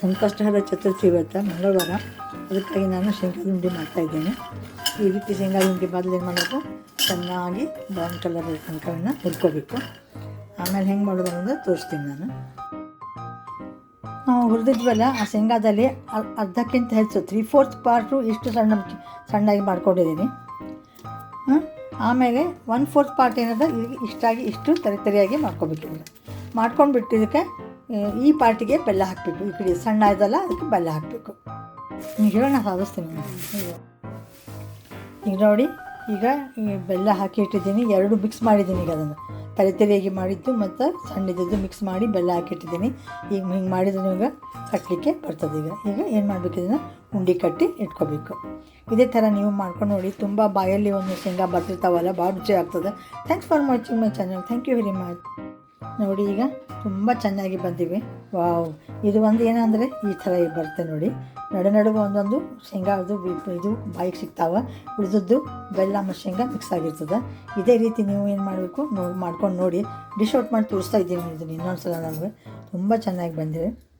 ಸಂಕಷ್ಟಹರ ಚತುರ್ಥಿ ಇವತ್ತು? ಮಂಗಳವಾರ. ಅದಕ್ಕಾಗಿ ನಾನು ಶೇಂಗಾದ ಉಂಡೆ ಮಾಡ್ತಾಯಿದ್ದೇನೆ ಈ ರೀತಿ ಶೇಂಗಾದ ಉಂಡೆ ಮೊದಲು ಏನು ಮಾಡಬೇಕು ಚೆನ್ನಾಗಿ ಬ್ರೌನ್ ಕಲರ್ ತನಕವನ್ನು ಹುರ್ಕೋಬೇಕು. ಆಮೇಲೆ ಹೆಂಗೆ ಮಾಡೋದು ತೋರಿಸ್ತೀನಿ ನಾನು. ನಾವು ಹುರಿದಿದ್ವಲ್ಲ, ಆ ಶೇಂಗಾದಲ್ಲಿ ಅರ್- ಅರ್ಧಕ್ಕಿಂತ ಹೆಚ್ಚು ತ್ರೀ ಫೋರ್ತ್ ಪಾರ್ಟು ಇಷ್ಟು ಸಣ್ಣ ಸಣ್ಣಾಗಿ ಮಾಡ್ಕೊಂಡಿದ್ದೀನಿ. ಆಮೇಲೆ ಒನ್ ಫೋರ್ತ್ ಪಾರ್ಟ್ ಏನದ ಇಷ್ಟಾಗಿ ಇಷ್ಟು ತರಿ ತರಿಯಾಗಿ ಮಾಡ್ಕೊಂಡು ಇದಕ್ಕೆ ಈ ಪಾರ್ಟಿಗೆ ಬೆಲ್ಲ ಹಾಕಬೇಕು. ಈ ಕಡೆ ಸಣ್ಣ ಇದಲ್ಲ, ಅದಕ್ಕೆ ಬೆಲ್ಲ ಹಾಕಬೇಕು. ಈಗ ಹೇಳೋಣ ಸಾಧಿಸ್ತೀನಿ ಈಗ ಈಗ ನೋಡಿ, ಈಗ ಈ ಬೆಲ್ಲ ಹಾಕಿ ಇಟ್ಟಿದ್ದೀನಿ. ಎರಡು ಮಿಕ್ಸ್ ಮಾಡಿದ್ದೀನಿ ಈಗ ಅದನ್ನು. ತಲೆ ತೆರೆಯಾಗಿ ಮಾಡಿದ್ದು ಮತ್ತು ಸಣ್ಣದಿದ್ದು ಮಿಕ್ಸ್ ಮಾಡಿ ಬೆಲ್ಲ ಹಾಕಿಟ್ಟಿದ್ದೀನಿ ಈಗ ಹಿಂಗೆ ಮಾಡಿದ್ರೆ ಈಗ ಕಟ್ಟಲಿಕ್ಕೆ ಬರ್ತದೆ ಈಗ. ಈಗ ಏನು ಮಾಡಬೇಕು ಇದನ್ನು? ಉಂಡೆ ಕಟ್ಟಿ ಇಟ್ಕೋಬೇಕು. ಇದೇ ಥರ ನೀವು ಮಾಡ್ಕೊಂಡು ನೋಡಿ, ತುಂಬ ಬಾಯಲ್ಲಿ ಒಂದು ಶೇಂಗಾ ಬರ್ತಿರ್ತಾವಲ್ಲ ಭಾಳ ರುಚಿ ಆಗ್ತದೆ. Thanks for watching my channel thank you very much ನೋಡಿ ಈಗ ತುಂಬ ಚೆನ್ನಾಗಿ ಬಂದಿವೆ. ವಾವ್. ಇದು ಒಂದು ಏನಂದರೆ ಈ ಥರ ಬರುತ್ತೆ ನೋಡಿ. ನಡು ನಡುವೆ ಒಂದೊಂದು ಶೇಂಗಾ, ಅದು ಇದು ಬಾಯಿಗೆ ಸಿಗ್ತಾವೆ. ಉಳಿದದ್ದು ಬೆಲ್ಲ ಮತ್ತು ಶೇಂಗಾ ಮಿಕ್ಸ್ ಆಗಿರ್ತದೆ. ಇದೇ ರೀತಿ ನೀವು ಏನು ಮಾಡಬೇಕು? ನೋಡಿ ಮಾಡ್ಕೊಂಡು ನೋಡಿ. ಡಿಶ್ ಔಟ್ ಮಾಡಿ ತೋರಿಸ್ತಾ ಇದ್ದೀನಿ ಇದನ್ನು ಇನ್ನೊಂದು ಸಲ ನಮಗೆ. ತುಂಬ ಚೆನ್ನಾಗಿ ಬಂದಿವೆ.